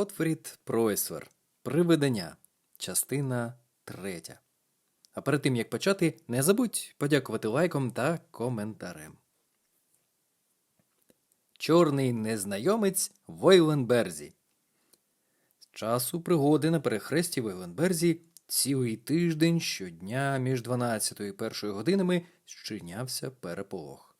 Готфрід Пройсвер. Привидення. Частина третя. А перед тим як почати, не забудь подякувати лайком та коментарем. Чорний незнайомець в Ойленберзі. З часу пригоди на перехресті в Ойленберзі цілий тиждень щодня між 12 і 1 годинами щинявся переполох.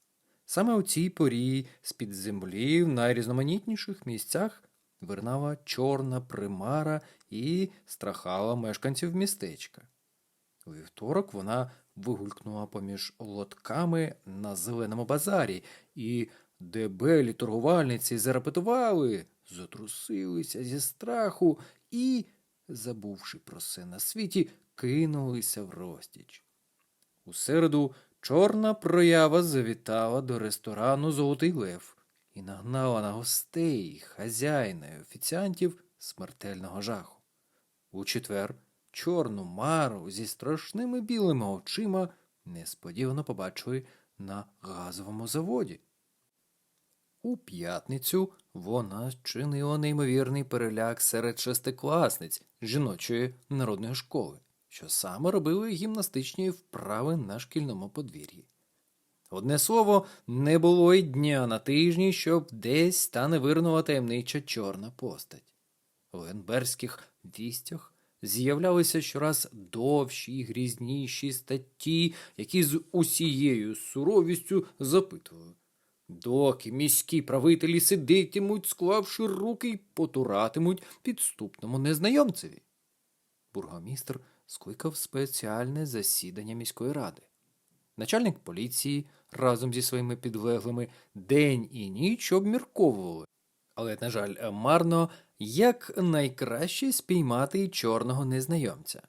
Саме у цій порі з-під землі в найрізноманітніших місцях вирнала чорна примара і страхала мешканців містечка. У вівторок вона вигулькнула поміж лотками на зеленому базарі, і дебелі торгувальниці зарепетували, затрусилися зі страху і, забувши про все на світі, кинулися в розтіч. У середу чорна проява завітала до ресторану Золотий Лев і нагнала на гостей, хазяїна і офіціантів смертельного жаху. У четвер чорну мару зі страшними білими очима несподівано побачили на газовому заводі. У п'ятницю вона чинила неймовірний переляк серед шестикласниць жіночої народної школи, що саме робили гімнастичні вправи на шкільному подвір'ї. Одне слово, не було й дня на тижні, щоб десь та не вирнула таємнича чорна постать. У ленберських вістях з'являлися щораз довші й грізніші статті, які з усією суровістю запитували. Доки міські правителі сидитимуть, склавши руки й потуратимуть підступному незнайомцеві. Бургомістр скликав спеціальне засідання міської ради. Начальник поліції разом зі своїми підлеглими день і ніч обмірковували, але, на жаль, марно як найкраще спіймати чорного незнайомця.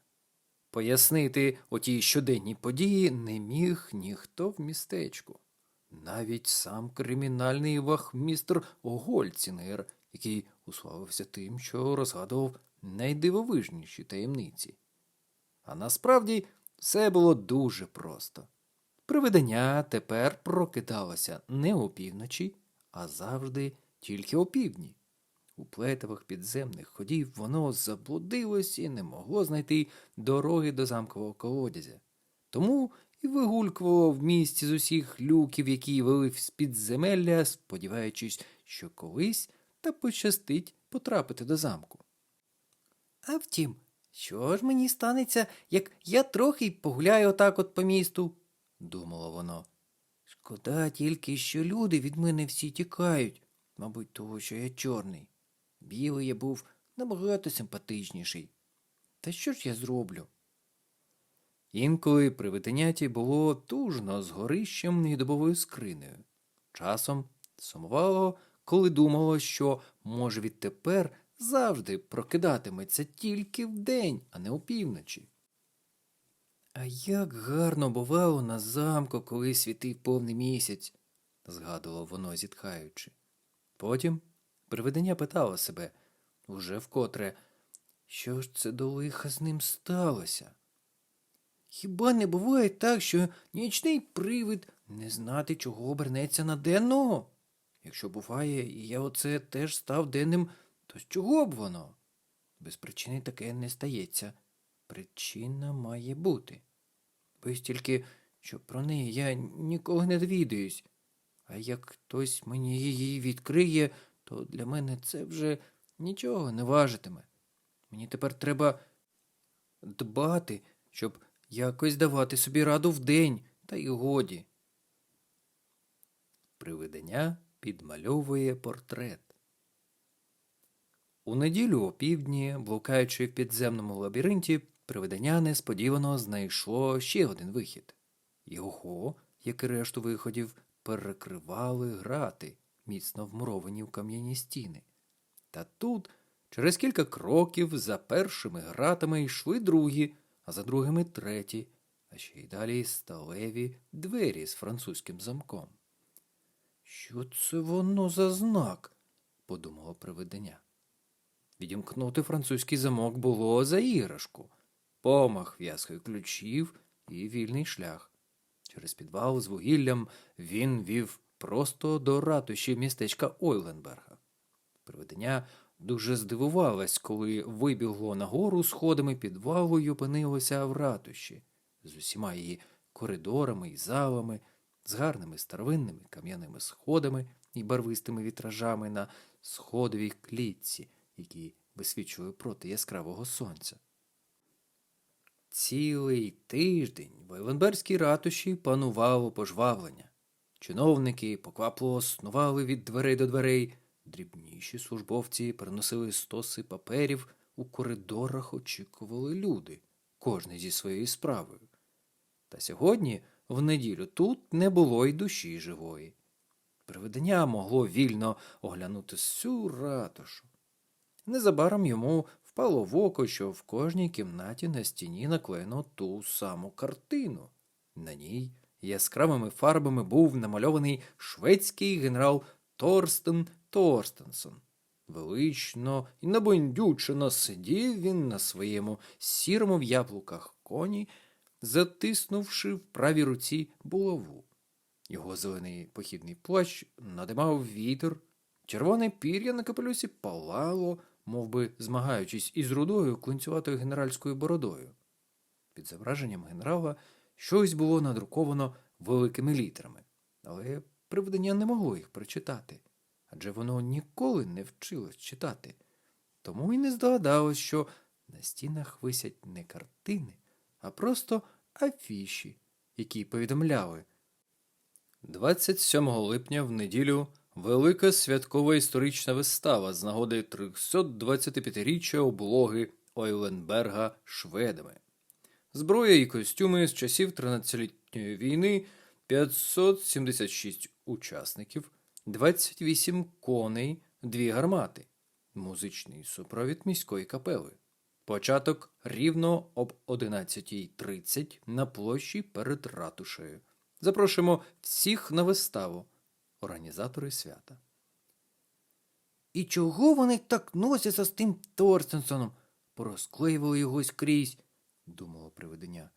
Пояснити оті щоденні події не міг ніхто в містечку, навіть сам кримінальний вахмістр Гольцінер, який уславився тим, що розгадував найдивовижніші таємниці. А насправді все було дуже просто. Привидення тепер прокидалося не опівночі, а завжди тільки опівдні. У плетевах підземних ходів воно заблудилось і не могло знайти дороги до замкового колодязя. Тому і вигулькувало в місті з усіх люків, які вели з підземелля, сподіваючись, що колись та пощастить потрапити до замку. А втім, що ж мені станеться, як я трохи погуляю отак от по місту? Думало воно. Шкода тільки, що люди від мене всі тікають, мабуть, того, що я чорний. Білий я був набагато симпатичніший. Та що ж я зроблю? Інколи при витиняті було тужно з горищем і добовою скринею. Часом сумувало, коли думало, що, може, відтепер завжди прокидатиметься тільки вдень, а не опівночі. А як гарно бувало на замку, коли світив повний місяць, згадувало воно, зітхаючи. Потім привидення питало себе уже вкотре, що ж це до лиха з ним сталося? Хіба не буває так, що нічний привид не знати, чого обернеться на денного? Якщо буває, і я оце теж став денним, то з чого б воно? Без причини таке не стається. Причина має бути. Боюсь тільки, що про неї я ніколи не довідаюсь, а як хтось мені її відкриє, то для мене це вже нічого не важитиме. Мені тепер треба дбати, щоб якось давати собі раду вдень, та й годі. Привидення підмальовує портрет. У неділю опівдні, блукаючи в підземному лабіринті, привидення несподівано знайшло ще один вихід. Його, як і решту виходів, перекривали грати, міцно вмуровані в кам'яні стіни. Та тут, через кілька кроків, за першими гратами йшли другі, а за другими треті, а ще й далі сталеві двері з французьким замком. Що це воно за знак? подумало привидення. Відімкнути французький замок було за іграшку, помах в'язкою ключів і вільний шлях. Через підвал з вугіллям він вів просто до ратуші містечка Ойленберга. Привидення дуже здивувалась, коли вибігло нагору сходами підвалу й опинилося в ратуші з усіма її коридорами і залами, з гарними старовинними кам'яними сходами і барвистими вітражами на сходовій клітці, які висвічували проти яскравого сонця. Цілий тиждень в Ойленберзькій ратуші панувало пожвавлення. Чиновники поквапливо снували від дверей до дверей, дрібніші службовці переносили стоси паперів, у коридорах очікували люди, кожний зі своєю справою. Та сьогодні, в неділю, тут не було й душі живої. Привидення могло вільно оглянути всю ратушу. Незабаром йому впало в око, що в кожній кімнаті на стіні наклеєно ту саму картину. На ній яскравими фарбами був намальований шведський генерал Торстен Торстенсон. Велично і набондючено сидів він на своєму сірому в яблуках коні, затиснувши в правій руці булаву. Його зелений похідний плащ надимав вітер, червоне пір'я на капелюсі палало, мов би змагаючись із рудою клинцюватою генеральською бородою. Під зображенням генерала щось було надруковано великими літерами, але привидення не могло їх прочитати, адже воно ніколи не вчилось читати. Тому й не здогадалось, що на стінах висять не картини, а просто афіші, які повідомляли. 27 липня в неділю велика святкова історична вистава з нагоди 325-річчя облоги Ойленберга шведами. Зброя і костюми з часів 13-літньої війни 576 учасників, 28 коней, 2 гармати, музичний супровід міської капели. Початок рівно об 11.30 на площі перед ратушею. Запрошуємо всіх на виставу. Організатори свята. І чого вони так носяться з тим Торстенсоном? Порозклеювали його скрізь, думало привидення.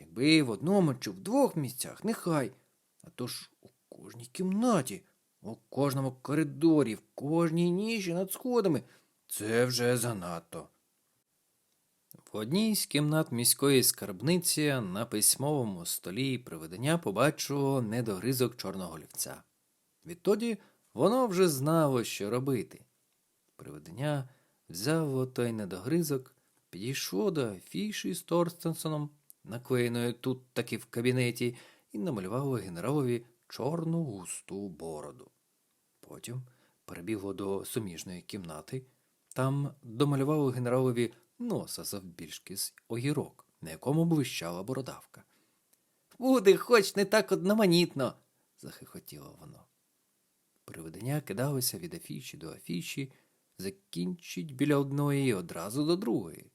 Якби в одному чи в двох місцях, нехай. А то ж у кожній кімнаті, у кожному коридорі, в кожній ніші над сходами. Це вже занадто. В одній з кімнат міської скарбниці на письмовому столі привидення побачило недогризок чорного олівця. Відтоді воно вже знало, що робити. Привидення взяло той недогризок, підійшло до афіші з Торстенсоном, наклеєної тут таки в кабінеті, і намалювало генералові чорну густу бороду. Потім перебігло до суміжної кімнати, там домалювало генералові носа завбільшки з огірок, на якому блищала бородавка. Буде хоч не так одноманітно, захихотіло воно. Привидення кидалося від афіші до афіші, закінчить біля одної і одразу до другої.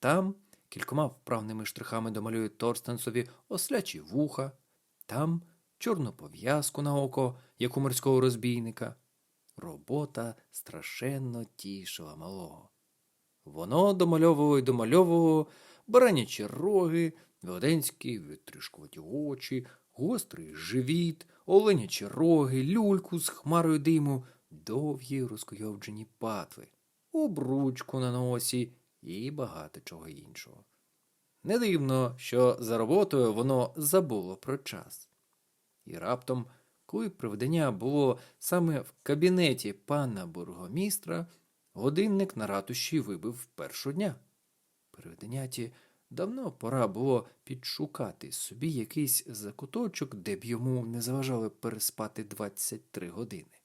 Там кількома вправними штрихами домалює Торстенсові ослячі вуха, там чорну пов'язку на око, як у морського розбійника. Робота страшенно тішила малого. Воно домальовувало й домальовувало баранячі роги, велетенські витришкуваті очі, гострий живіт, оленячі роги, люльку з хмарою диму, довгі розкойовджені патви, обручку на носі і багато чого іншого. Не дивно, що за роботою воно забуло про час. І раптом, коли приведення було саме в кабінеті пана бургомістра, годинник на ратуші вибив першого дня. Приведеняті давно пора було підшукати собі якийсь закуточок, де б йому не заважали переспати 23 години.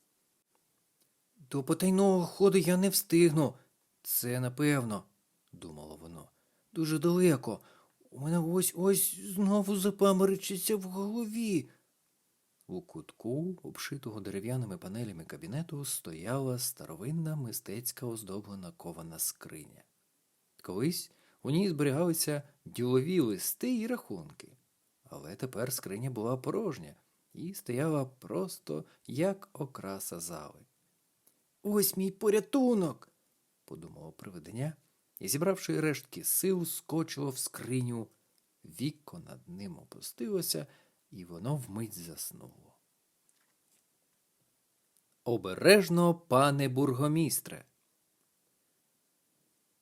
До потайного ходу я не встигну. Це напевно, думало воно. Дуже далеко. У мене ось ось знову запаморочиться в голові. У кутку, обшитого дерев'яними панелями кабінету, стояла старовинна мистецька оздоблена кована скриня. Колись у ній зберігалися ділові листи і рахунки, але тепер скриня була порожня і стояла просто як окраса зали. Ось мій порятунок, подумало привидення, і, зібравши рештки сил, скочило в скриню. Віко над ним опустилося, і воно вмить заснуло. Обережно, пане бургомістре,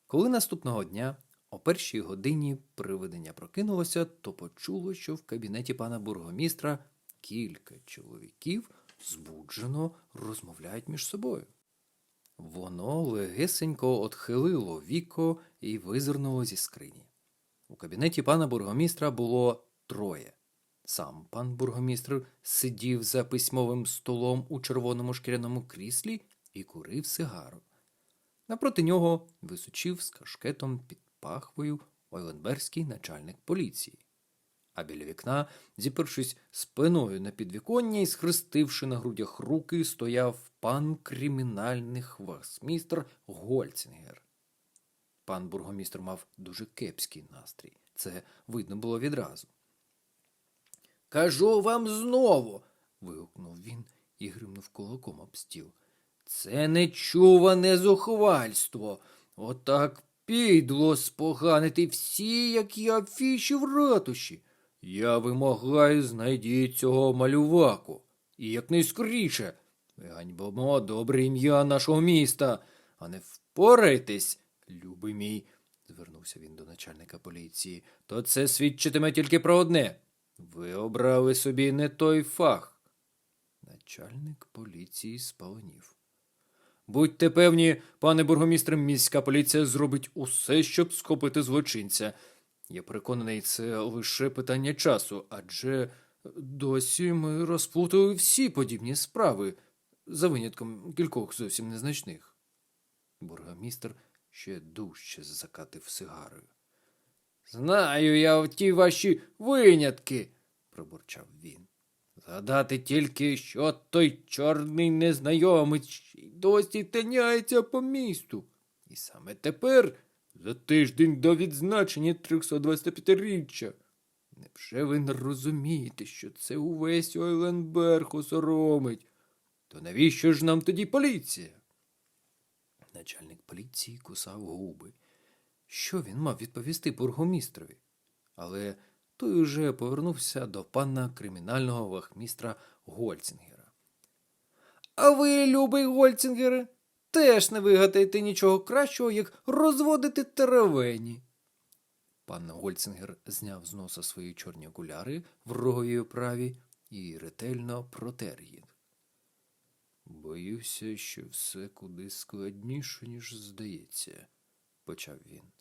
Коли наступного дня о першій годині привидення прокинулося, то почуло, що в кабінеті пана бургомістра кілька чоловіків збуджено розмовляють між собою. Воно легесенько отхилило віко і визирнуло зі скрині. У кабінеті пана бургомістра було троє. Сам пан бургомістр сидів за письмовим столом у червоному шкіряному кріслі і курив сигару. Напроти нього височив з кашкетом під пахвою ойленберський начальник поліції. А біля вікна, зіпершись спиною на підвіконня і схрестивши на грудях руки, стояв пан кримінальний хвастмістр Гольцінгер. Пан бургомістр мав дуже кепський настрій. Це видно було відразу. Кажу вам знову. вигукнув він і гримнув кулаком об стіл. Це нечуване зухвальство. Отак підло споганити всі, як я афіші в ратуші. Я вимагаю, знайдіть цього малюваку. І якнайскоріше. Ви ганьбимо добре ім'я нашого міста, а не впорайтесь, любий мій, звернувся він до начальника поліції, то це свідчитиме тільки про одне. Ви обрали собі не той фах. Начальник поліції спаленів. Будьте певні, пане бургомістре, міська поліція зробить усе, щоб схопити злочинця. Я переконаний, це лише питання часу, адже досі ми розплутали всі подібні справи, за винятком кількох зовсім незначних. Бургомістр ще дужче закатив сигарою. Знаю я ті ваші винятки, пробурчав він. Згадати тільки, що той чорний незнайомець досі тиняється по місту. І саме тепер, за тиждень до відзначення 325-річчя. Невже ви не розумієте, що це увесь Ойленберг осоромить? То навіщо ж нам тоді поліція? Начальник поліції кусав губи. Що він мав відповісти бургомістрові? Але той уже повернувся до пана кримінального вахмістра Гольцінгера. А ви, любий Гольцінгере, теж не вигадаєте нічого кращого, як розводити теревені. Пан Гольцингер зняв з носа свої чорні окуляри в роговій оправі і ретельно протер їх. Боюся, що все куди складніше, ніж здається, почав він.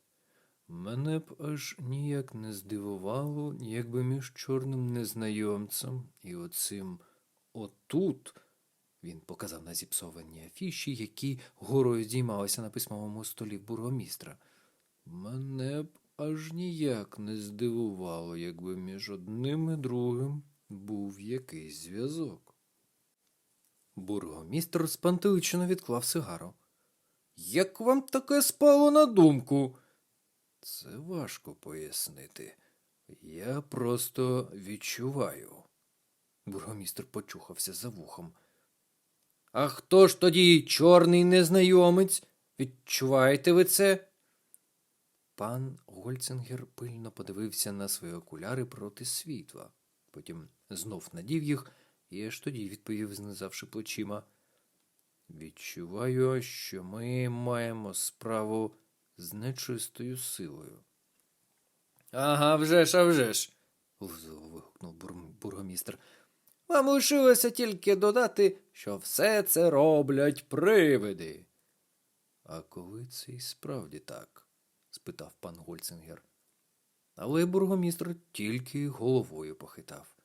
Мене б аж ніяк не здивувало, якби між чорним незнайомцем і оцим отут. Він показав на зіпсовані афіші, які горою здіймалися на письмовому столі бургомістра. Мене б аж ніяк не здивувало, якби між одним і другим був якийсь зв'язок. Бургомістр спантеличено відклав сигару. Як вам таке спало на думку? Це важко пояснити. Я просто відчуваю. Бургомістр почухався за вухом. А хто ж тоді чорний незнайомець? Відчуваєте ви це? Пан Гольцингер пильно подивився на свої окуляри проти світла. Потім знов надів їх і аж тоді відповів, знизавши плечима. Відчуваю, що ми маємо справу з нечистою силою. Ага, вже ж, а вже ж. лузово вигукнув бургомістр. Вам лишилося тільки додати, що все це роблять привиди. А коли це і справді так? спитав пан Гольцингер. Але бургомістр тільки головою похитав.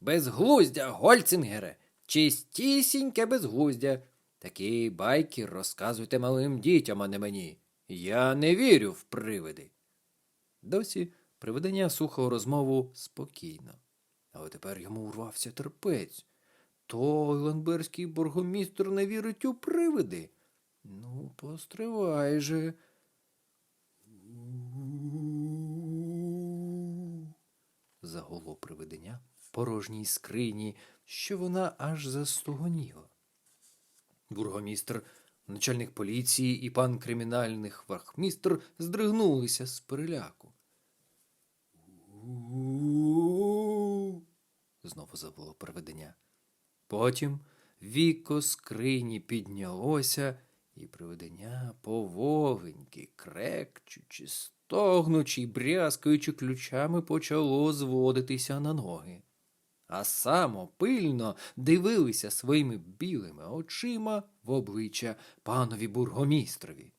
Безглуздя, Гольцингере, чистісіньке безглуздя. Такі байки розказуйте малим дітям, а не мені. Я не вірю в привиди. Досі привидення слухав розмову спокійно, але тепер йому урвався терпець. То Ойленберський бургомістр не вірить у привиди. Ну, постривай же. Загуло привидення в порожній скрині, що вона аж застогоніла. Бургомістр, начальник поліції і пан кримінальний вахмістр здригнулися з переляку. Знову завело привидення. Потім віко скрині піднялося і привидення поволеньки, крекчучи, стогнучи й брязкаючи ключами, почало зводитися на ноги. А само пильно дивилися своїми білими очима в обличчя панові бургомістрові.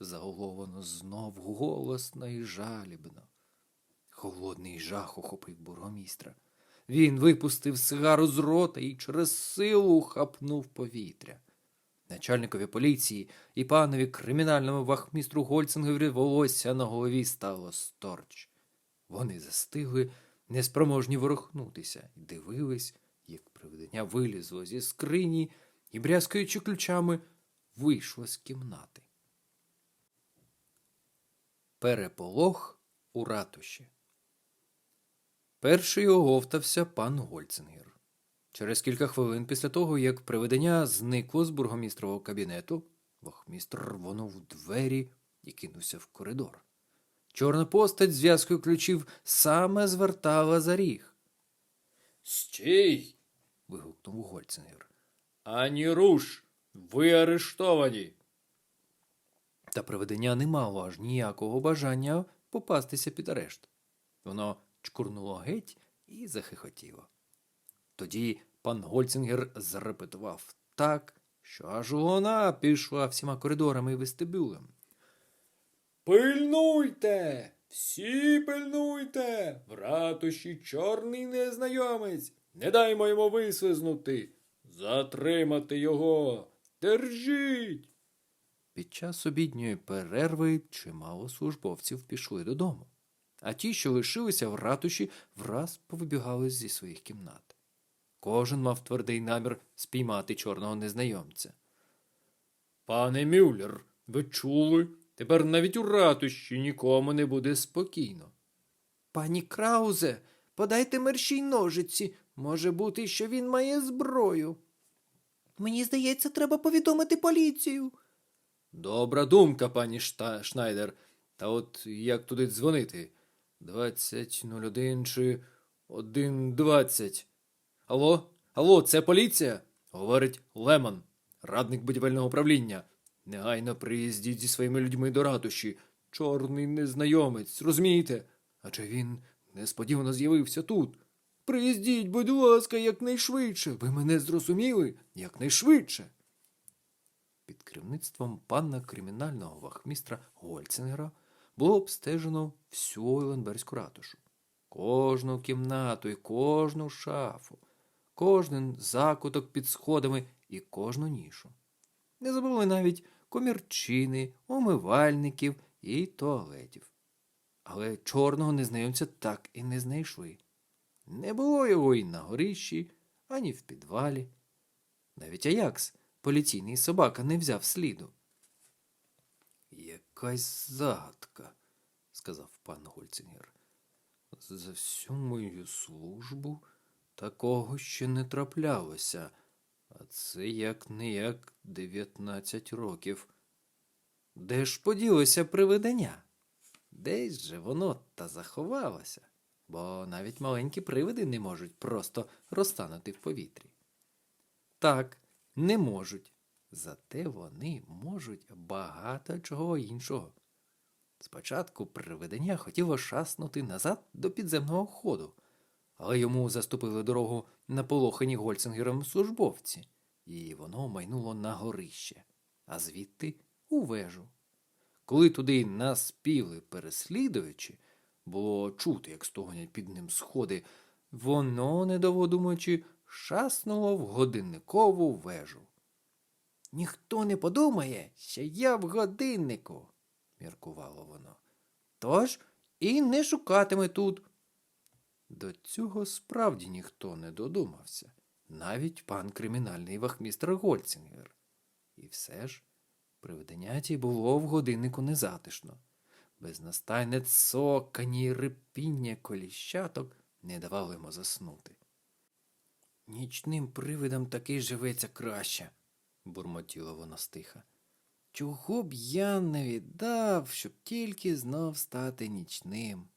Заголовано знов голосно і жалібно. Холодний жах охопив бургомістра. Він випустив сигару з рота і через силу хапнув повітря. Начальникові поліції і панові кримінальному вахмістру Гольцингеві волосся на голові стало сторч. Вони застигли, неспроможні ворухнутися, і дивились, як привидення вилізло зі скрині і, брязкаючи ключами, вийшло з кімнати. Переполох у ратуші. Перший оговтався пан Гольцингер. Через кілька хвилин після того, як привидення зникло з бургомістрового кабінету, вахмістр рвонув двері і кинувся в коридор. Чорна постать з зв'язкою ключів саме звертала за ріг. Стій. вигукнув Гольцингер. Ані руш, ви арештовані. Та привидення не мало аж ніякого бажання попастися під арешт. Воно чкурнуло геть і захихотіло. Тоді пан Гольцингер зарепетував так, що аж вона пішла всіма коридорами і вестибюлем. Пильнуйте! Всі пильнуйте! В ратуші чорний незнайомець. Не даймо йому вислизнути. Затримати його. Держіть. Під час обідньої перерви чимало службовців пішли додому, а ті, що лишилися в ратуші, враз повибігали зі своїх кімнат. Кожен мав твердий намір спіймати чорного незнайомця. Пане Мюллер, ви чули? Тепер навіть у ратуші нікому не буде спокійно. Пані Краузе, подайте мерщій ножиці. Може бути, що він має зброю. Мені здається, треба повідомити поліцію. Добра думка, пані Шта... Шнайдер. Та от як туди дзвонити? 20.01 чи 1.20. Алло? Алло, це поліція? Говорить Лемон, радник будівельного управління. Негайно приїздіть зі своїми людьми до ратуші. Чорний незнайомець, розумієте? Адже він несподівано з'явився тут. Приїздіть, будь ласка, якнайшвидше. Ви мене зрозуміли? Якнайшвидше. Під керівництвом пана кримінального вахмістра Гольцингера було обстежено всю Ойленберзьку ратушу. Кожну кімнату і кожну шафу, кожен закуток під сходами і кожну нішу. Не забули навіть комірчини, умивальників і туалетів. Але чорного незнайомця так і не знайшли. Не було його і на горищі, ані в підвалі. Навіть Аякс, поліційний собака, не взяв сліду. Якась загадка, сказав пан Гольцингер. За всю мою службу такого ще не траплялося, а це як не як дев'ятнадцять років. Де ж поділося привидення? Десь же воно та заховалося, бо навіть маленькі привиди не можуть просто розтанути в повітрі. Так, не можуть. Зате вони можуть багато чого іншого. Спочатку привидення хотіло шаснути назад до підземного ходу, але йому заступили дорогу наполохані Гольцингером службовці, і воно майнуло на горище, а звідти у вежу. Коли туди наспіли переслідуючи, було чути, як стогонять під ним сходи, воно, недовго думаючи, шаснуло в годинникову вежу. Ніхто не подумає, що я в годиннику, міркувало воно. Тож і не шукатиме тут. До цього справді ніхто не додумався, навіть пан кримінальний вахмістр Гольцингер. І все ж привиденяті було в годиннику незатишно. Безнастайне цокані й рипіння коліщаток не давало йому заснути. Нічним привидам таки живеться краще, бурмотіла вона стиха. Чого б я не віддав, щоб тільки знов стати нічним.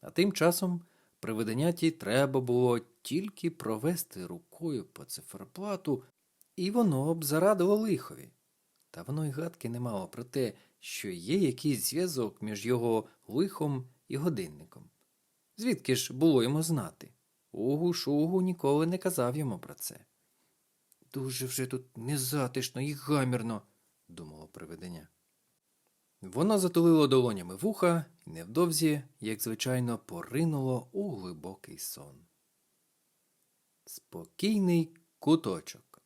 А тим часом привиденяті треба було тільки провести рукою по циферплату і воно б зарадило лихові. Та воно й гадки не мало про те, що є якийсь зв'язок між його лихом і годинником. Звідки ж було йому знати? Угу Шугу ніколи не казав йому про це. Дуже вже тут незатишно і гамірно, думало привидення. Воно затулило долонями вуха і невдовзі, як звичайно, поринуло у глибокий сон. Спокійний куточок.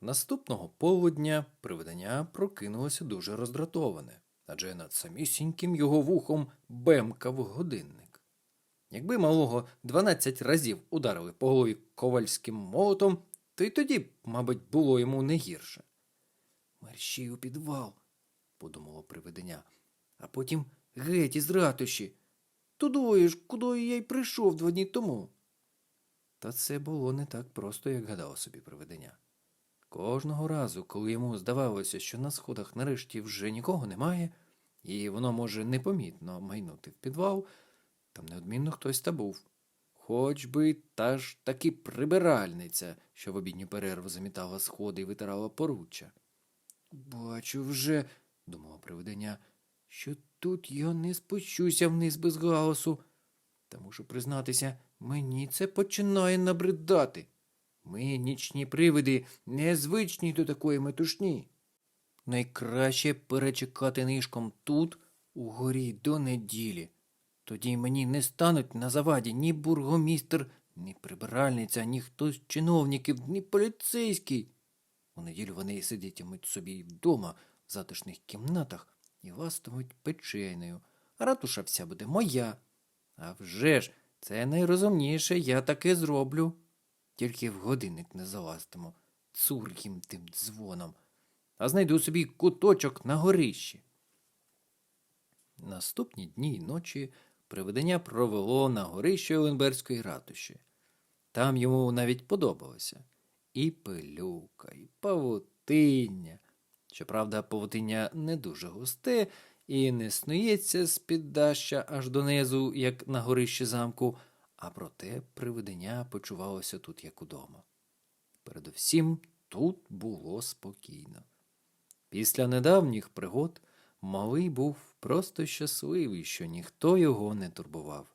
Наступного полудня привидення прокинулося дуже роздратоване, адже над самісіньким його вухом бемкав годинник. Якби малого 12 разів ударили по голові ковальським молотом, то й тоді, мабуть, було йому не гірше. Мерщій у підвал, подумало привидення, а потім геть із ратуші. Тудою ж, куди я й прийшов два дні тому. Та це було не так просто, як гадало собі привидення. Кожного разу, коли йому здавалося, що на сходах нарешті вже нікого немає, і воно може непомітно майнути в підвал, там неодмінно хтось та був. Хоч би та ж таки прибиральниця, що в обідню перерву замітала сходи і витирала поруччя. Бачу вже, думало привидення, що тут я не спущуся вниз без галасу. Та мушу признатися, мені це починає набридати. Ми, нічні привиди, незвичні до такої метушні. Найкраще перечекати нишком тут, угорі до неділі. Тоді мені не стануть на заваді ні бургомістр, ні прибиральниця, ні хтось з чиновників, ні поліцейський. У неділю вони сидітимуть собі вдома затишних кімнатах і ластимуть печенею, ратуша вся буде моя. А вже ж, це найрозумніше, я таке зроблю. Тільки в годинник не залазитиму, цур їм тим дзвоном, а знайду собі куточок на горищі. Наступні дні й ночі привидення провело на горищі Оленберської ратуші. Там йому навіть подобалося і пилюка, і павутиння. Щоправда, павутиння не дуже густе і не снується з піддаща аж донизу, як на горищі замку, а проте привидення почувалося тут як удома. Передовсім тут було спокійно. Після недавніх пригод малий був просто щасливий, що ніхто його не турбував.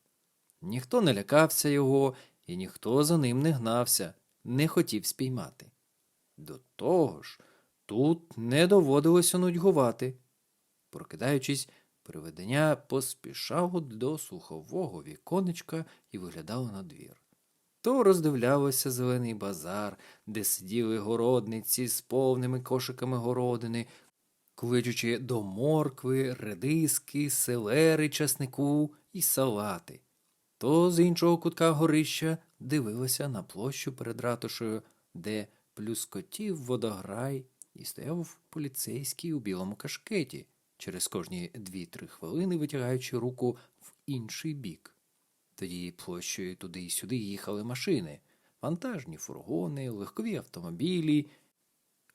Ніхто не лякався його, і ніхто за ним не гнався, не хотів спіймати. До того ж, тут не доводилося нудьгувати. Прокидаючись, привидення поспішало до слухового віконечка і виглядало на двір. То роздивлялося зелений базар, де сиділи городниці з повними кошиками городини, кличучи до моркви, редиски, селери, часнику і салати. То з іншого кутка горища дивилася на площу перед ратушею, де плюскотів водограй і стояв поліцейський у білому кашкеті, через кожні дві-три хвилини витягаючи руку в інший бік. Тоді площею туди й сюди їхали машини, вантажні фургони, легкові автомобілі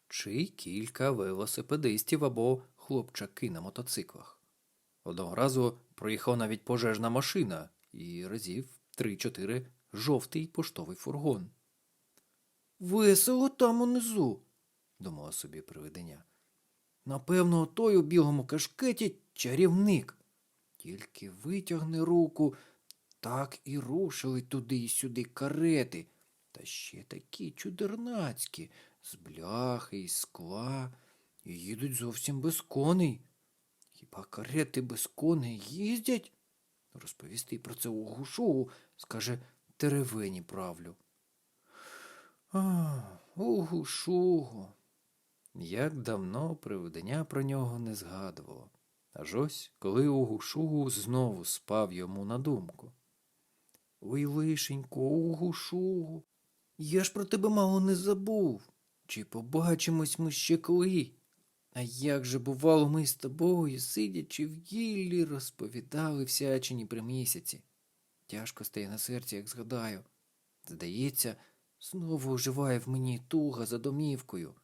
чи кілька велосипедистів або хлопчаки на мотоциклах. Одного разу проїхала навіть пожежна машина і разів три-чотири жовтий поштовий фургон. Весело там унизу, думала собі привидення. Напевно, той у білому кашкеті чарівник. Тільки витягне руку, так і рушили туди й сюди карети, та ще такі чудернацькі, з бляхи й скла, і їдуть зовсім без коней. Хіба карети без коней їздять? Розповісти про це у гушу, скаже, теревені правлю. А, угу, шугу. Як давно привидення про нього не згадувало. Аж ось, коли Угушугу знову спав йому на думку. Ой, лишенько, Угушугу, я ж про тебе мало не забув. Чи побачимось ми ще коли? А як же, бувало, ми з тобою, сидячи в гіллі, розповідали всячині при місяці. Тяжко стає на серці, як згадаю. Здається, знову оживає в мені туга за домівкою,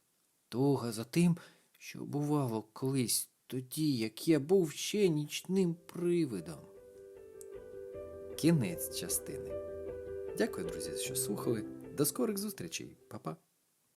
туга за тим, що бувало колись тоді, як я був ще нічним привидом. Кінець частини. Дякую, друзі, що слухали. До скорих зустрічей, Па-па.